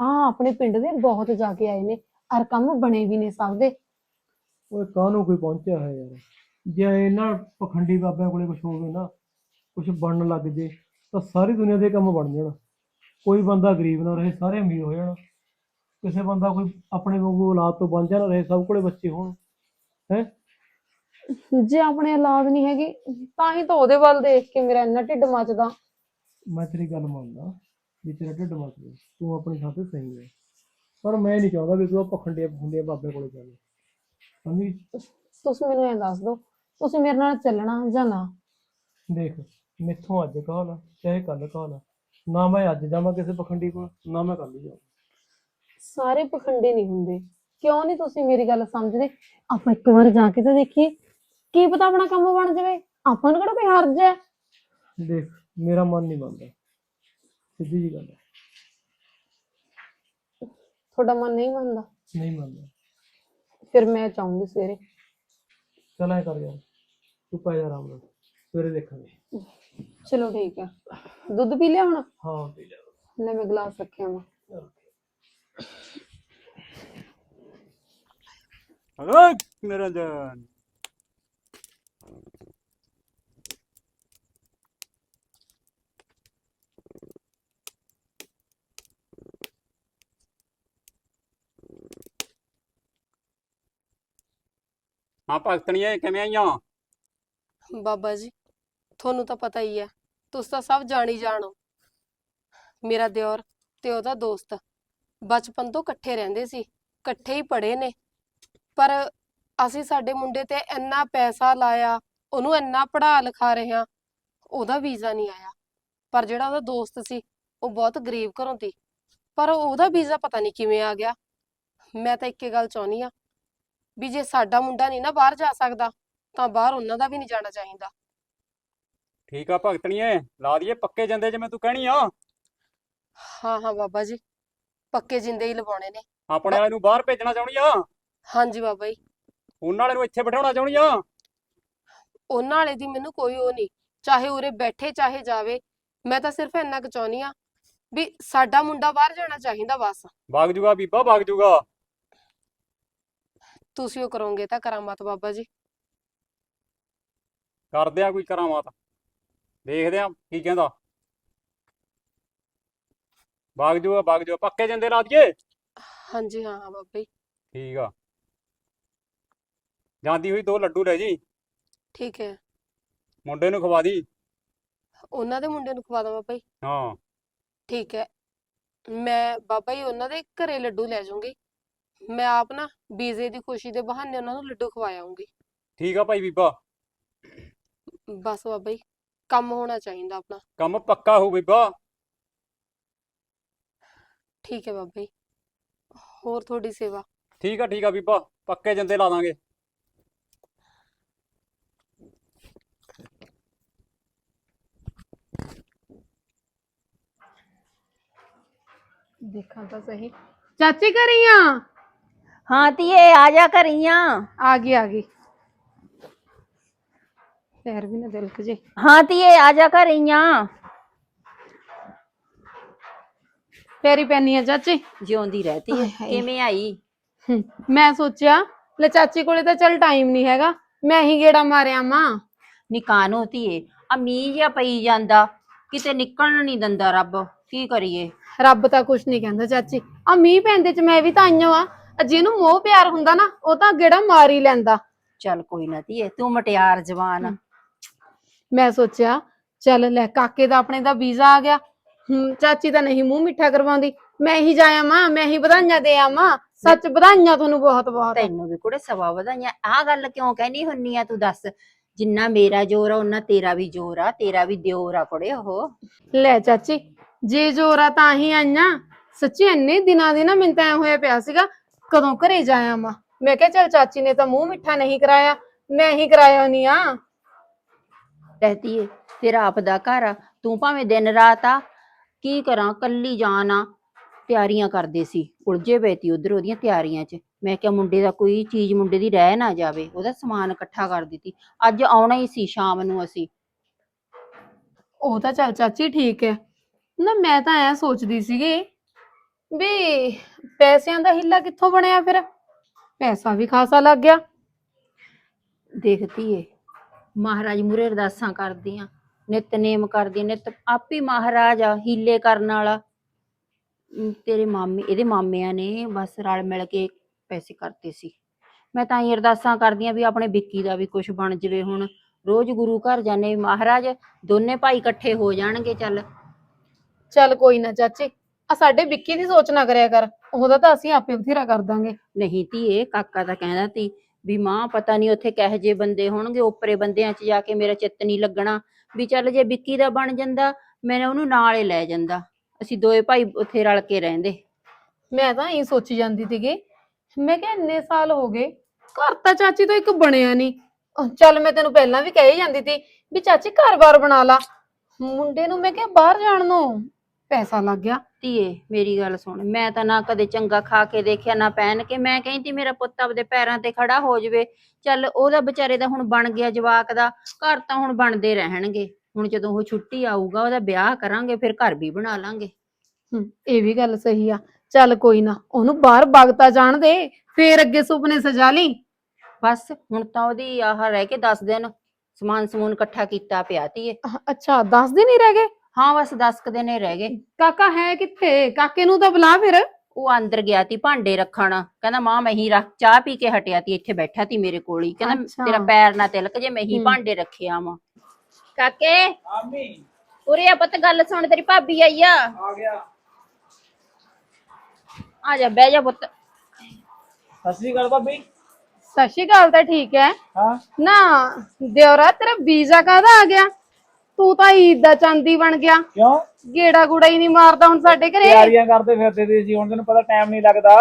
ਆ ਆਪਣੇ ਪਿੰਡ ਦੇ ਬਹੁਤ ਜਾ ਕੇ ਆਏ ਨੇ। ਅਰ ਕੰਮ ਬਣੇ ਵੀ ਨੇ ਸਭ ਦੇ। ਓਏ ਕਾਹਨੂੰ ਕੋਈ ਪਹੁੰਚਿਆ ਹੈ ਯਾਰ? ਜੇ ਇਹਨਾਂ ਪਖੰਡੀ ਬਾਬਿਆਂ ਕੋਲੇ ਕੁਝ ਹੋਵੇ ਨਾ ਕੁਝ ਬਣਨ ਲੱਗ ਜੇ। ਤਾਂ ਸਾਰੀ ਦੁਨੀਆ ਦੇ ਕੰਮ ਬਣ ਜਾਣ। ਕੋਈ ਬੰਦਾ ਗਰੀਬ ਨਾ ਰਹੇ ਸਾਰੇ ਅਮੀਰ ਹੋ ਜਾਣ। ਕਿਸੇ ਬੰਦਾ ਕੋਈ ਆਪਣੇ ਵਾਂਗੂ ਔਲਾਦ ਤੋਂ ਵਾਂਝਾ ਨਾ ਰਹੇ ਸਭ ਕੋਲੇ ਬੱਚੇ ਹੋਣ। ਹੈ? ਜੇ ਆਪਣੇ ਔਲਾਦ ਨਹੀਂ ਹੈਗੀ ਤਾਂ ਹੀ ਤਾਂ ਉਹਦੇ ਵੱਲ ਦੇਖ ਕੇ ਮੇਰਾ ਇੰਨਾ ਢਿੱਡ ਮੱਚਦਾ। ਮੈਂ ਤੇਰੀ ਗੱਲ ਮੰਨਦਾ ਵੀ ਤੇਰਾ ਢਿੱਡ ਮੱਚਦਾ ਤੂੰ ਆਪਣੀ ਥਾਂ ਤੇ ਸਹੀ ਹੈ। ਪਰ ਮੈਂ ਨਹੀਂ ਚਾਹੁੰਦਾ ਵੀ ਤੂੰ ਪਖੰਡੀਆਂ ਪਖੰਡੀਆਂ ਬਾਬੇ ਕੋਲੇ ਜਾਵੇਂ। ਸਮਝੀ? ਤੁਸੀਂ ਮੈਨੂੰ ਇਹ ਦੱਸ ਦਿਓ ਤੁਸੀਂ ਮੇਰੇ ਨਾਲ ਚੱਲਣਾ ਜਾਂ ਨਾ? ਦੇਖ ਮੈਥੋਂ ਅੱਜ ਕਾਲ ਚਾਹੇ ਕੱਲ ਕਾਲ ਨਾ ਮੈਂ ਅੱਜ ਜਾਵਾਂ ਕਿਸੇ ਪਖੰਡੀ ਕੋਲ ਨਾ ਮੈਂ ਕੱਲ ਜਾਵਾਂ। ਸਾਰੇ ਪਖੰਡੇ ਨਹੀਂ ਹੁੰਦੇ। ਕਿਉਂ ਨਹੀਂ ਤੁਸੀਂ ਮੇਰੀ ਗੱਲ ਸਮਝਦੇ? ਆਪਾਂ ਇੱਕ ਵਾਰ ਜਾ ਕੇ ਤਾਂ ਦੇਖੀਏ ਕੀ ਪਤਾ ਆਪਣਾ ਕੰਮ ਬਣ ਜਾਵੇ। ਆਪਾਂ ਨੂੰ ਕਿਹੜਾ ਕੋਈ ਹਰਜ ਹੈ? ਦੇਖ ਮੇਰਾ ਮਨ ਨਹੀਂ ਮੰਨਦਾ। ਸਿੱਧੀ ਜੀ ਗੱਲ ਹੈ ਤੁਹਾਡਾ ਮਨ ਨਹੀਂ ਮੰਨਦਾ? ਨਹੀਂ ਮੰਨਦਾ। ਫਿਰ ਮੈਂ ਚਾਹੂੰਗੀ ਸਵੇਰੇ। ਚੱਲ ਐ ਕਰ ਯਾਰ ਤੂੰ ਪੈ ਜਾ ਆਰਾਮ ਨਾਲ ਸਵੇਰੇ ਦੇਖਾਂਗੇ। ਚਲੋ ਠੀਕ ਹੈ ਦੁੱਧ ਪੀ ਲਿਆ ਹੁਣ? ਹਾਂ ਪੀ ਜਾ ਲੈ ਮੈਂ ਗਲਾਸ ਰੱਖਿਆ ਵਾ। ਓਏ ਨਿਰੰਜਨ ਹਾਂ ਭਗਤਣੀਏ ਕਿਵੇਂ ਆਈਆਂ? ਬਾਬਾ ਜੀ। ਤੁਹਾਨੂੰ ਤਾਂ ਪਤਾ ਹੀ ਹੈ, ਤੁਸੀਂ ਤਾਂ ਸਭ ਜਾਣੀ ਜਾਣੋ ਮੇਰਾ ਦਿਓਰ ਤੇ ਉਹਦਾ ਦੋਸਤ ਬਚਪਨ ਤੋਂ ਇਕੱਠੇ ਰਹਿੰਦੇ ਸੀ, ਇਕੱਠੇ ਹੀ ਪੜ੍ਹੇ ਨੇ। ਪਰ ਅਸੀਂ ਸਾਡੇ ਮੁੰਡੇ ਤੇ ਇੰਨਾ ਪੈਸਾ ਲਾਇਆ, ਉਹਨੂੰ ਇੰਨਾ ਪੜ੍ਹਾ ਲਿਖਾ ਰਹੇ ਹਾਂ, ਉਹਦਾ ਵੀਜ਼ਾ ਨਹੀਂ ਆਇਆ। ਪਰ ਜਿਹੜਾ ਉਹਦਾ ਦੋਸਤ ਸੀ, ਉਹ ਬਹੁਤ ਗਰੀਬ ਘਰੋਂ ਸੀ। ਪਰ ਉਹਦਾ ਵੀਜ਼ਾ ਪਤਾ ਨਹੀਂ ਕਿਵੇਂ ਆ ਗਿਆ। ਮੈਂ ਤਾਂ ਇੱਕੇ ਗੱਲ ਚਾਹੁੰਦੀ ਆ ਵੀ ਜੇ ਸਾਡਾ ਮੁੰਡਾ ਨਹੀਂ ਨਾ ਬਾਹਰ ਜਾ ਸਕਦਾ, ਤਾਂ ਬਾਹਰ ਉਹਨਾਂ ਦਾ ਵੀ ਨਹੀਂ ਜਾਣਾ ਚਾਹੀਦਾ। ਠੀਕ ਆ ਭਗਤਣੀਏ ਲਾ ਦਈਏ ਪੱਕੇ ਜੰਦੇ ਜਿਵੇਂ ਤੂੰ ਕਹਿਣੀ ਆ। ਹਾਂ ਹਾਂ ਬਾਬਾ ਜੀ ਪੱਕੇ ਜਿੰਦੇ ਹੀ ਲਵਾਉਣੇ ਨੇ। ਆਪਣੇ ਵਾਲੇ ਨੂੰ ਬਾਹਰ ਭੇਜਣਾ ਚਾਹੁੰਦੀ ਆ? ਹਾਂਜੀ ਬਾਬਾ ਜੀ। ਉਹਨਾਂ ਵਾਲੇ ਨੂੰ ਇੱਥੇ ਬਿਠਾਉਣਾ ਚਾਹੁੰਦੀ ਆ? ਉਹਨਾਂ ਵਾਲੇ ਦੀ ਮੈਨੂੰ ਕੋਈ ਉਹ ਨਹੀਂ ਚਾਹੇ ਉਰੇ ਬੈਠੇ ਚਾਹੇ ਜਾਵੇ ਮੈਂ ਤਾਂ ਸਿਰਫ ਇੰਨਾ ਕੁ ਚਾਹੁੰਦੀ ਆ ਵੀ ਸਾਡਾ ਮੁੰਡਾ ਬਾਹਰ ਜਾਣਾ ਚਾਹੀਦਾ ਬਸ। ਵਗ ਜੂਗਾ ਬੀਬਾ ਵਗ ਜੂਗਾ। ਤੁਸੀਂ ਉਹ ਕਰੋਗੇ ਤਾਂ ਕਰਾਮਾਤ ਬਾਬਾ ਜੀ। ਕਰਦੇ ਆ ਕੋਈ ਕਰਾਮਾਤ। ਦੇਖਦੇ ਆ ਕੀ ਕਹਿੰਦਾ। ਵਗ ਜੂਗਾ ਵਗ ਜੂਗਾ ਪੱਕੇ ਜੰਦੇ ਲਾ ਦਈਏ ਹਾਂਜੀ ਹਾਂ ਹਾਂ ਬਾਬਾ। ਜੀ ਠੀਕ ਆ। ਜਾਂਦੀ ਹੋਈ ਦੋ ਲੱਡੂ ਲੈ ਜੀ। ਠੀਕ ਹੈ। ਮੁੰਡੇ ਨੂੰ ਖਵਾ ਦੀ। ਉਹਨਾਂ ਦੇ ਮੁੰਡੇ ਨੂੰ ਖਵਾ ਦਾਂ ਬਾਬਾ ਜੀ। ਹਾਂ। ਠੀਕ ਹੈ। ਮੈਂ ਬਾਬਾ ਜੀ ਉਹਨਾਂ ਦੇ ਘਰੇ ਲੱਡੂ ਲੈ ਜਾਊਂਗੀ। ਮੈਂ ਆਪ ਨਾ ਵੀਜ਼ੇ ਦੀ ਖੁਸ਼ੀ ਦੇ ਬਹਾਨੇ ਉਹਨਾਂ ਨੂੰ ਲੱਡੂ ਖਵਾ ਆਊਂਗੀ। ਠੀਕ ਆ ਭਾਈ ਬੀਬਾ। ਬਸ ਬਾਬਾ ਜੀ। ਕੰਮ ਹੋਣਾ ਚਾਹੀਦਾ ਆਪਣਾ। ਕੰਮ ਪੱਕਾ ਹੋ ਬੀਬਾ। ਠੀਕ ਹੈ ਬਾਬਾ ਜੀ। ਹੋਰ ਤੁਹਾਡੀ ਸੇਵਾ? ਠੀਕ ਆ ਠੀਕ ਆ ਬੀਬਾ ਪੱਕੇ ਜੰਦੇ ਲਾ ਦਾਂਗੇ। ਦੇਖਾਂ ਤਾਂ ਸਹੀ। ਚਾਚੀ ਕਰੀਆਂ ਹਾਂ ਧੀਏ ਆ ਜਾ ਘਰੀਆਂ ਆ ਗਈ ਆ ਗਈ। ਪੈਰ ਵੀ ਨਾ ਦਿਲਕ ਜੇ। ਹਾਂ ਧੀਏ ਆ ਜਾ ਘਰੀਆਂ ਪੈਰੀ ਪੈਣੀ ਆ ਚਾਚੀ। ਜਿਉਂਦੀ ਰਹਤੀ ਆਏ ਹੈ ਹਾਏ। ਕਿਵੇਂ ਆਈ? ਹਮ, ਮੈਂ ਸੋਚਿਆ ਲੈ ਚਾਚੀ ਕੋਲੇ ਤਾਂ ਚੱਲ ਟਾਈਮ ਨਹੀਂ ਹੈਗਾ ਮੈਂ ਹੀ ਗੇੜਾ ਮਾਰਿਆ ਮਾਂ। ਨੀ ਕਾਨੂੰ ਧੀਏ ਆ ਮੀਂਹ ਜਿਹਾ ਪਈ ਜਾਂਦਾ ਕਿਤੇ ਨਿਕਲਣ ਨਹੀਂ ਦਿੰਦਾ ਰੱਬ ਕੀ ਕਰੀਏ? ਰੱਬ ਤਾਂ ਕੁਛ ਨਹੀਂ ਕਹਿੰਦਾ ਚਾਚੀ। ਆ ਮੀਂਹ ਪੈਂਦੇ ਚ ਮੈਂ ਵੀ ਤਾਂ ਆਈਆਂ ਆ ਜਿਹਨੂੰ ਮੋਹ ਪਿਆਰ ਹੁੰਦਾ ਨਾ ਉਹ ਤਾਂ ਗੇੜਾ ਮਾਰ ਹੀ ਲੈਂਦਾ। ਚੱਲ ਕੋਈ ਨਾ ਧੀਏ ਤੂੰ ਮਟਿਆਰ ਜਵਾਨ। ਮੈਂ ਸੋਚਿਆ ਚੱਲ ਲੈ ਕਾਕੇ ਦਾ ਆਪਣੇ ਦਾ ਵੀਜ਼ਾ ਆ ਗਿਆ। ਹੂੰ ਚਾਚੀ ਤਾਂ ਨਹੀਂ ਮੂੰਹ ਮਿੱਠਾ ਕਰਵਾਉਂਦੀ। ਮੈਂ ਹੀ ਜਾਇਆ ਮਾਂ ਮੈਂ ਹੀ ਵਧਾਈਆਂ ਦੇ ਆਵਾਂ। ਸੱਚ ਵਧਾਈਆਂ ਤੁਹਾਨੂੰ ਬਹੁਤ ਬਹੁਤ। ਤੈਨੂੰ ਵੀ ਕੁੜੇ ਸਵਾ ਵਧਾਈਆਂ। ਆਹ ਗੱਲ ਕਿਉਂ ਕਹਿਨੀ ਹੁੰਨੀ ਆ ਤੂੰ ਦੱਸ? ਜਿੰਨਾ ਮੇਰਾ ਜ਼ੋਰ ਆ ਉਹਨਾਂ ਤੇਰਾ ਵੀ ਜ਼ੋਰ ਆ ਤੇਰਾ ਵੀ ਦਿਓਰ ਆ ਕੁੜੇ ਉਹ। ਲੈ ਚਾਚੀ ਜੇ ਜੋਰਾ ਤਾਂ ਹੀ ਆਈਆਂ। ਸੱਚੀ ਇੰਨੇ ਦਿਨਾਂ ਦੀ ਨਾ ਮੈਨੂੰ ਤਾਂ ਐਂ ਹੋਇਆ ਪਿਆ ਸੀਗਾ ਕਦੋਂ ਘਰੇ ਜਾਇਆ ਮਾਂ ਮੈਂ ਕਿਹਾ ਚੱਲ ਚਾਚੀ ਨੇ ਤਾਂ ਮੂੰਹ ਮਿੱਠਾ ਨਹੀਂ ਕਰਾਇਆ ਮੈਂ ਹੀ ਕਰਾਇਆ ਨਹੀਂ ਆ। ਰਹਤੀ ਏ ਤੇਰਾ ਆਪ ਦਾ ਘਰ ਆ ਤੂੰ ਭਾਵੇਂ ਦਿਨ ਰਾਤ ਆ ਕੀ ਕਰਾਂ ਕੱਲੀ ਜਾਨ ਆ। ਤਿਆਰੀਆਂ ਕਰਦੇ ਸੀ ਉਲਝੇ ਪਏ ਤੀ ਉਧਰ ਉਹਦੀਆਂ ਤਿਆਰੀਆਂ 'ਚ। ਮੈਂ ਕਿਹਾ ਮੁੰਡੇ ਦਾ ਕੋਈ ਚੀਜ਼ ਮੁੰਡੇ ਦੀ ਰਹਿ ਨਾ ਜਾਵੇ ਉਹਦਾ ਸਮਾਨ ਇਕੱਠਾ ਕਰ ਦਿੱਤੀ। ਅੱਜ ਆਉਣਾ ਹੀ ਸੀ ਸ਼ਾਮ ਨੂੰ ਅਸੀਂ। ਉਹ ਤਾਂ ਚੱਲ ਚਾਚੀ ਠੀਕ ਹੈ। ਨਾ ਮੈਂ ਤਾਂ ਐ ਸੋਚਦੀ ਸੀਗੀ ਵੀ ਪੈਸਿਆਂ ਦਾ ਹਿੱਲਾ ਕਿੱਥੋਂ ਬਣਿਆ ਫਿਰ? ਪੈਸਾ ਵੀ ਖਾਸਾ ਲੱਗ ਗਿਆ। ਦੇਖਤੀ ਏ ਮਹਾਰਾਜ ਮੂਰੇ ਅਰਦਾਸਾਂ ਕਰਦੀਆਂ ਨਿਤਨੇਮ ਕਰਦੀ ਨਿਤ ਆਪੀ ਮਹਾਰਾਜ ਆ ਹੀਲੇ ਕਰਨ ਵਾਲਾ। ਤੇਰੇ ਮਾਮੇ ਇਹਦੇ ਮਾਮਿਆਂ ਨੇ ਬਸ ਰਲ ਮਿਲ ਕੇ ਪੈਸੇ ਕਰਤੇ ਸੀ। ਮੈਂ ਤਾਂ ਹੀ ਅਰਦਾਸਾਂ ਕਰਦੀਆਂ ਵੀ ਆਪਣੇ ਵਿੱਕੀ ਦਾ ਵੀ ਕੁਝ ਬਣ ਜਵੇ ਹੁਣ। ਰੋਜ਼ ਗੁਰੂ ਘਰ ਜਾਂਦੇ ਮਹਾਰਾਜ ਦੋਨੇ ਭਾਈ ਇਕੱਠੇ ਹੋ ਜਾਣਗੇ ਚੱਲ। ਚੱਲ ਕੋਈ ਨਾ ਚਾਚੀ ਆ ਸਾਡੇ ਵਿੱਕੀ ਦੀ ਸੋਚ ਨਾ ਕਰਿਆ ਕਰ ਉਹਦਾ ਤਾਂ ਅਸੀਂ ਆਪੇ ਬਥੇਰਾ ਕਰ ਦਾਂਗੇ। ਨਹੀਂ ਧੀਏ ਕਾਕਾ ਤਾਂ ਕਹਿੰਦਾ ਤੀ ਵੀ ਮਾਂ ਪਤਾ ਨਹੀਂ ਉੱਥੇ ਕਿਹੋ ਜਿਹੇ ਬੰਦੇ ਹੋਣਗੇ ਓਪਰੇ ਬੰਦਿਆਂ 'ਚ ਜਾ ਕੇ ਮੇਰਾ ਚਿੱਤ ਨਹੀਂ ਲੱਗਣਾ, ਵੀ ਚੱਲ ਜੇ ਵਿੱਕੀ ਦਾ ਬਣ ਜਾਂਦਾ, ਮੈਂ ਉਹਨੂੰ ਨਾਲ ਹੀ ਲੈ ਜਾਂਦਾ। ਅਸੀਂ ਦੋਏ ਭਾਈ ਉੱਥੇ ਰਲ ਕੇ ਰਹਿੰਦੇ। ਮੈਂ ਤਾਂ ਇਹ ਸੋਚੀ ਜਾਂਦੀ ਸੀਗੀ, ਮੈਂ ਕਿਹਾ ਇੰਨੇ ਸਾਲ ਹੋ ਗਏ, ਘਰ ਤਾਂ ਚਾਚੀ ਤੋਂ ਇੱਕ ਬਣਿਆ ਨਹੀਂ ਚੱਲ ਮੈਂ ਤੈਨੂੰ ਪਹਿਲਾਂ ਵੀ ਕਹੀ ਜਾਂਦੀ ਸੀ ਵੀ ਚਾਚੀ ਘਰ-ਬਾਰ ਬਣਾ ਲਾ। ਮੁੰਡੇ ਨੂੰ ਮੈਂ ਕਿਹਾ ਬਾਹਰ ਜਾਣ ਨੂੰ। ਪੈਸਾ ਲੱਗ ਗਿਆ। ਧੀਏ ਮੇਰੀ ਗੱਲ ਸੁਣ ਮੈਂ ਤਾਂ ਨਾ ਕਦੇ ਚੰਗਾ ਖਾ ਕੇ ਦੇਖਿਆ ਨਾ ਪਹਿਨ ਕੇ। ਮੈਂ ਕਹਿੰਦੀ ਮੇਰਾ ਪੁੱਤ ਆਪਦੇ ਪੈਰਾਂ ਤੇ ਖੜਾ ਹੋ ਜਾਵੇ। ਚੱਲ ਉਹਦਾ ਵਿਚਾਰੇ ਦਾ ਹੁਣ ਬਣ ਗਿਆ ਜਵਾਕ ਦਾ ਘਰ ਤਾਂ ਹੁਣ ਬਣਦੇ ਰਹਿਣਗੇ। ਹੁਣ ਜਦੋਂ ਉਹ ਛੁੱਟੀ ਆਊਗਾ ਉਹਦਾ ਵਿਆਹ ਕਰਾਂਗੇ ਫਿਰ ਘਰ ਵੀ ਬਣਾ ਲਾਂਗੇ। ਹਮ, ਇਹ ਵੀ ਗੱਲ ਸਹੀ ਆ। ਚੱਲ ਕੋਈ ਨਾ ਉਹਨੂੰ ਬਾਹਰ ਵਗਤਾ ਜਾਣ ਦੇ ਫੇਰ ਅੱਗੇ ਸੁਪਨੇ ਸਜਾ ਲਈ। ਬਸ ਹੁਣ ਤਾਂ ਉਹਦੀ ਆਹ ਰਹਿ ਕੇ 10 ਦਿਨ ਸਮਾਨ ਸਮੂਨ ਇਕੱਠਾ ਕੀਤਾ ਪਿਆ ਧੀਏ। ਅੱਛਾ 10 ਦਿਨ ਹੀ ਰਹਿ ਗਏ? ਹਾਂ ਬਸ 10 ਕੁ ਦਿਨ ਹੀ ਰਹਿ ਗਏ। ਕਾਕਾ ਹੈ ਕਿੱਥੇ? ਕਾਕੇ ਨੂੰ ਤਾਂ ਬੁਲਾ ਫਿਰ। ਉਹ ਅੰਦਰ ਗਿਆ ਤੀ ਭਾਂਡੇ ਰੱਖਣ। ਕਹਿੰਦਾ ਮਾਂ ਮੈਂ ਹੀ ਰੱਖ ਚਾਹ ਪੀ ਕੇ ਹਟਿਆ ਤੀ ਇੱਥੇ ਬੈਠਾ ਤੀ ਮੇਰੇ ਕੋਲ ਹੀ। ਕਹਿੰਦਾ ਅੱਛਾ। ਤੇਰਾ ਪੈਰ ਨਾ ਤਿਲਕ ਜੇ ਮੈਂ ਹੀ। ਭਾਂਡੇ ਰੱਖੇ ਆਵਾਂ। ਕਾਕੇ ਆਮੀ ਉਰੇ ਆ ਪੁੱਤ ਗੱਲ ਸੁਣ ਤੇਰੀ ਭਾਬੀ ਆਈ ਆ। ਆ ਗਿਆ। ਆ ਜਾ ਬਹਿ ਜਾ ਪੁੱਤ। ਸਤਿ ਸ੍ਰੀ ਅਕਾਲ ਭਾਬੀ। ਸਤਿ ਸ਼੍ਰੀ ਅਕਾਲ ਤਾਂ ਠੀਕ ਹੈ। ਹਾਂ। ਨਾ ਦਿਉਰਾ ਤੇਰਾ ਵੀਜ਼ਾ ਕਾਹਦਾ ਆ ਗਿਆ? ਤੂੰ ਤਾਂ ਈਦ ਦਾ ਚਾਂਦੀ ਬਣ ਗਿਆ। ਕਿਉਂ? ਗੇੜਾ ਗੂੜਾ ਹੀ ਨਹੀਂ ਮਾਰਦਾ ਹੁਣ ਸਾਡੇ ਘਰੇ। ਤਿਆਰੀਆਂ ਕਰਦੇ ਫਿਰਦੇ ਤੇ ਜੀ ਹੁਣ ਤੈਨੂੰ ਪਤਾ ਟਾਈਮ ਨਹੀਂ ਲੱਗਦਾ।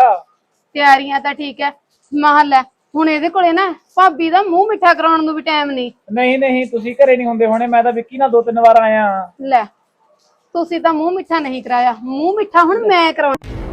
ਤਿਆਰੀਆਂ ਤਾਂ ਠੀਕ ਹੈ ਮਹਲ ਹੈ ਹੁਣ ਇਹਦੇ ਕੋਲੇ ਨਾ ਭਾਬੀ ਦਾ ਮੂੰਹ ਮਿੱਠਾ ਕਰਾਉਣ ਨੂੰ ਵੀ ਟਾਈਮ ਨਹੀਂ। ਨਹੀਂ ਨਹੀਂ ਤੁਸੀਂ ਘਰੇ ਨਹੀਂ ਹੁੰਦੇ ਹੋਣੇ ਮੈਂ ਤਾਂ ਵਿੱਕੀ ਨਾਲ ਦੋ ਤਿੰਨ ਵਾਰ ਆਇਆ। ਲੈ ਤੁਸੀਂ ਤਾਂ ਮੂੰਹ ਮਿੱਠਾ ਨਹੀਂ ਕਰਾਇਆ। ਮੂੰਹ ਮਿੱਠਾ ਹੁਣ ਮੈਂ ਕਰਾਉਣਾ।